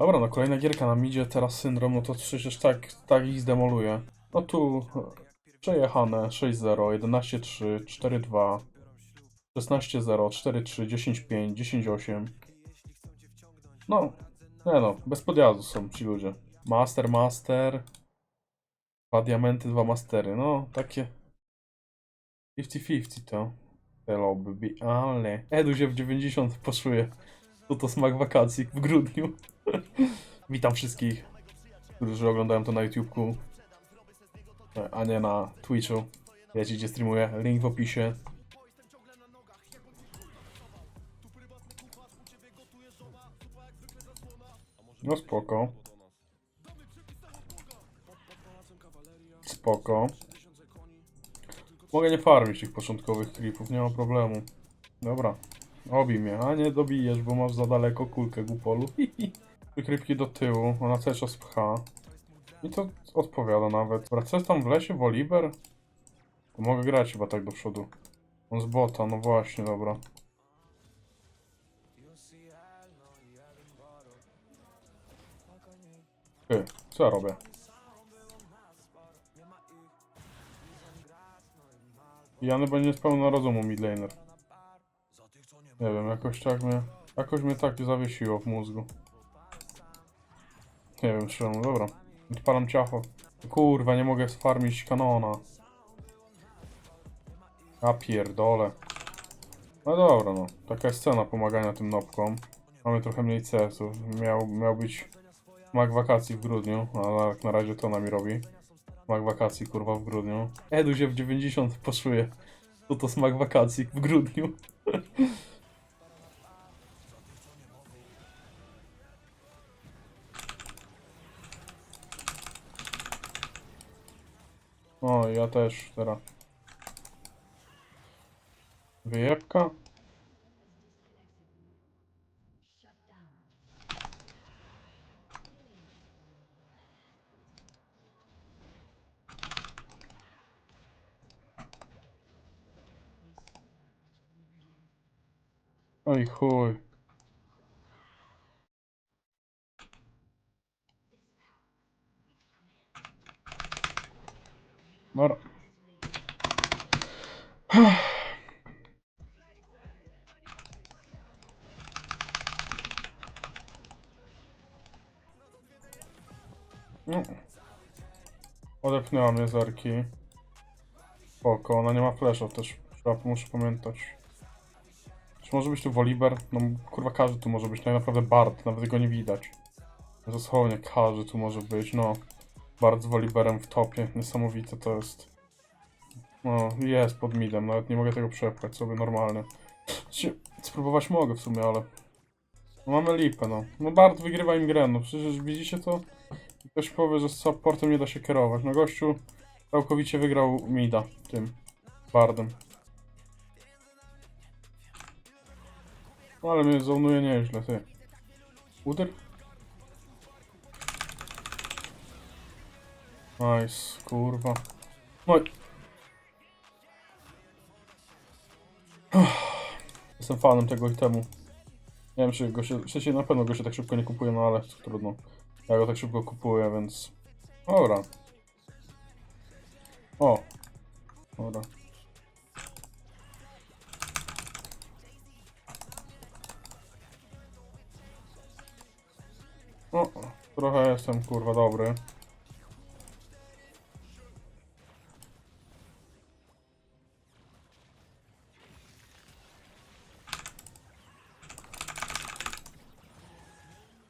Dobra, no kolejna gierka nam idzie, teraz syndrom, no to przecież tak, tak ich zdemoluje. No tu przejechane 6-0, 11-3, 4-2, 16-0, 4-3, 10-5, 10-8. No, nie no, bez podjazdu są ci ludzie. Master, master, dwa diamenty, dwa mastery, no takie 50-50 to. Te lobby, ale Edu się w 90 poszuje. To to smak wakacji w grudniu. Witam wszystkich, którzy oglądają to na YouTubeku, a nie na Twitchu. Wiecie gdzie streamuję, link w opisie. No spoko. Spoko. Mogę nie farmić tych początkowych klipów, nie ma problemu. Dobra. Obij mnie, a nie dobijesz, bo masz za daleko kulkę głupolu. Wykrypki do tyłu, ona cały czas pcha. I to odpowiada nawet. Jest tam w lesie? Woliber? Mogę grać chyba tak do przodu. On z bota, no właśnie, dobra. Ty, co ja robię? Jany będzie niespełna rozumu midlaner. Nie wiem, jakoś tak mnie... Jakoś mnie tak zawiesiło w mózgu. Nie wiem czemu, dobra. Odpalam ciacho. Kurwa, nie mogę sfarmić kanona. A pierdole. No dobra, no. Taka jest cena pomagania tym nopkom. Mamy trochę mniej CS-ów. Miał, miał być smak wakacji w grudniu, ale jak na razie to nami robi. Smak wakacji, kurwa, w grudniu. Edu się w 90 poszuje. To to smak wakacji w grudniu. O, ja też teraz. Wyjebka? Oj Dobra. No. Odepchnęła mnie z arki. Spoko, ona nie ma flasha też. Trzeba, muszę pamiętać. Czy może być tu Woliber? No kurwa każdy tu może być, tak naprawdę Bart, nawet go nie widać. Dosłownie każdy tu może być, no. Bart z Woliberem w topie, niesamowite to jest. No, jest pod midem, nawet nie mogę tego przepchać sobie normalnie. Spróbować mogę w sumie, ale... No mamy lipę, no. No Bart wygrywa im grę, no przecież widzicie to? Ktoś powie, że z supportem nie da się kierować. No gościu całkowicie wygrał mida tym Bardem. No ale mnie zonuje nieźle, ty. Uder? Nice, kurwa. No i... Jestem fanem tego itemu. Nie wiem, czy go się... Na pewno go się tak szybko nie kupuje, no ale trudno. Ja go tak szybko kupuję, więc... Dobra. O. Dobra. O, trochę jestem kurwa dobry.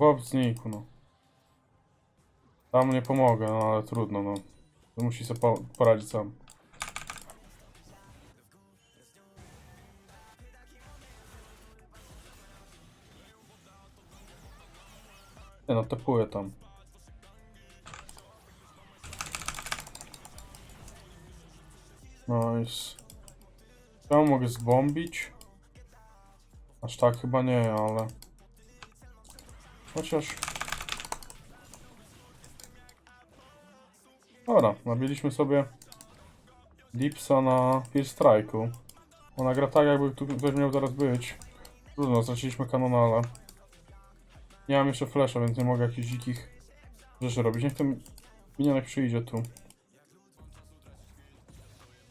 Chłop znikł, no. Tam nie pomogę, no ale trudno, no. To musi sobie po poradzić sam. Nie no, tepuję tam. Nice. Ja mogę zbombić? Aż tak chyba nie, ale... Chociaż... Dobra, nabiliśmy sobie Dipsa na First Strike'u. Ona gra tak, jakby tu ktoś miał zaraz być. Trudno, straciliśmy kanona, ale... Nie mam jeszcze flasha, więc nie mogę jakichś dzikich rzeczy robić. Niech ten minionek przyjdzie tu.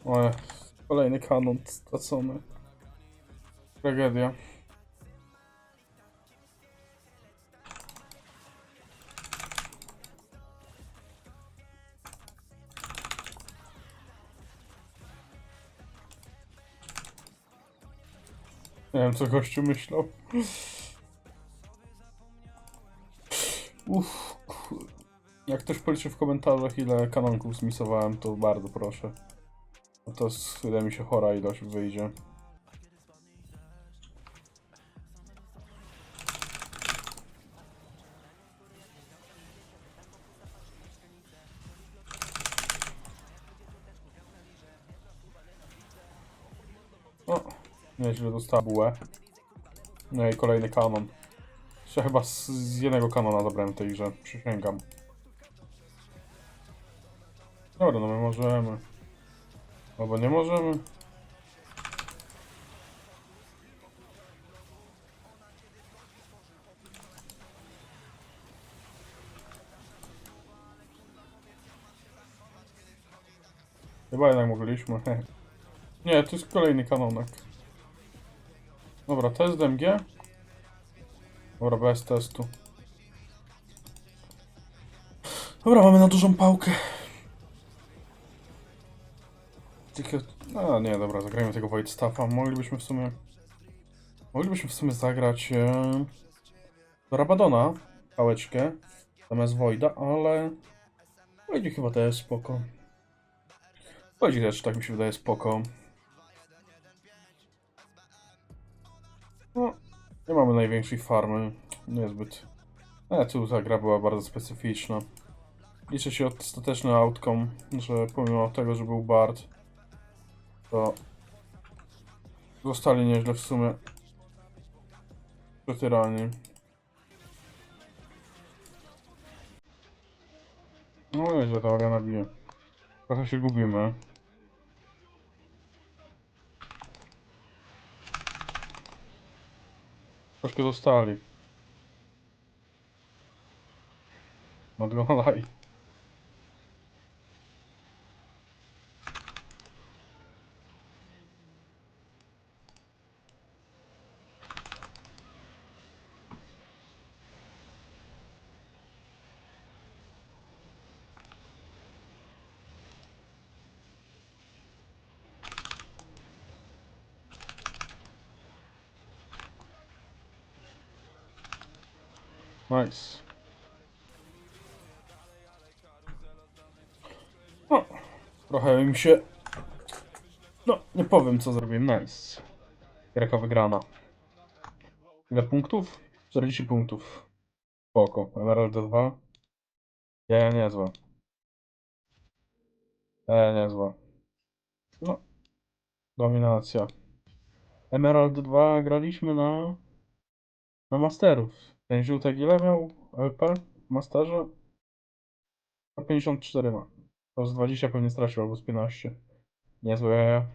O, kolejny kanon stracony. Tragedia. Nie wiem, co gościu myślał. Uff, jak ktoś policzy w komentarzach, ile kanonków zmisowałem, to bardzo proszę. To wydaje mi się, chora ilość wyjdzie. Nieźle dostała bułę. No i kolejny kanon. Jeszcze chyba z, z jednego kanona zabrałem w tej grze, przysięgam. Dobra, no my możemy. Albo nie możemy. Chyba jednak mogliśmy. Nie, to jest kolejny kanonek. Dobra, test DMG. Dobra, bez testu. Dobra, mamy na dużą pałkę. Tylko... A nie, dobra, zagrajmy tego Void Staffa. Moglibyśmy w sumie... Moglibyśmy w sumie zagrać... E... do Rabadona pałeczkę zamiast Voida, ale... Voidzik chyba też spoko. Voidzik też, tak mi się wydaje, spoko. No, nie mamy największej farmy. Niezbyt. Ale tu ta gra była bardzo specyficzna. Liczy się ostateczny outcome, że pomimo tego, że był Bard, to zostali nieźle w sumie przetyrani. No nieźle ta arena bije. Trochę się gubimy. troszkę ali No, Dragon Light. Nice. No, trochę mi się... No, nie powiem co zrobiłem. Nice. Gierka wygrana. Ile punktów? 40 punktów. Spoko. Emerald 2. Nie, niezła. Nie, niezła. No. Dominacja. Emerald 2 graliśmy na... Na Masterów. Ten żółtek ile miał LP Masterze? 54 ma. To z 20 pewnie stracił albo z 15. Niezłe.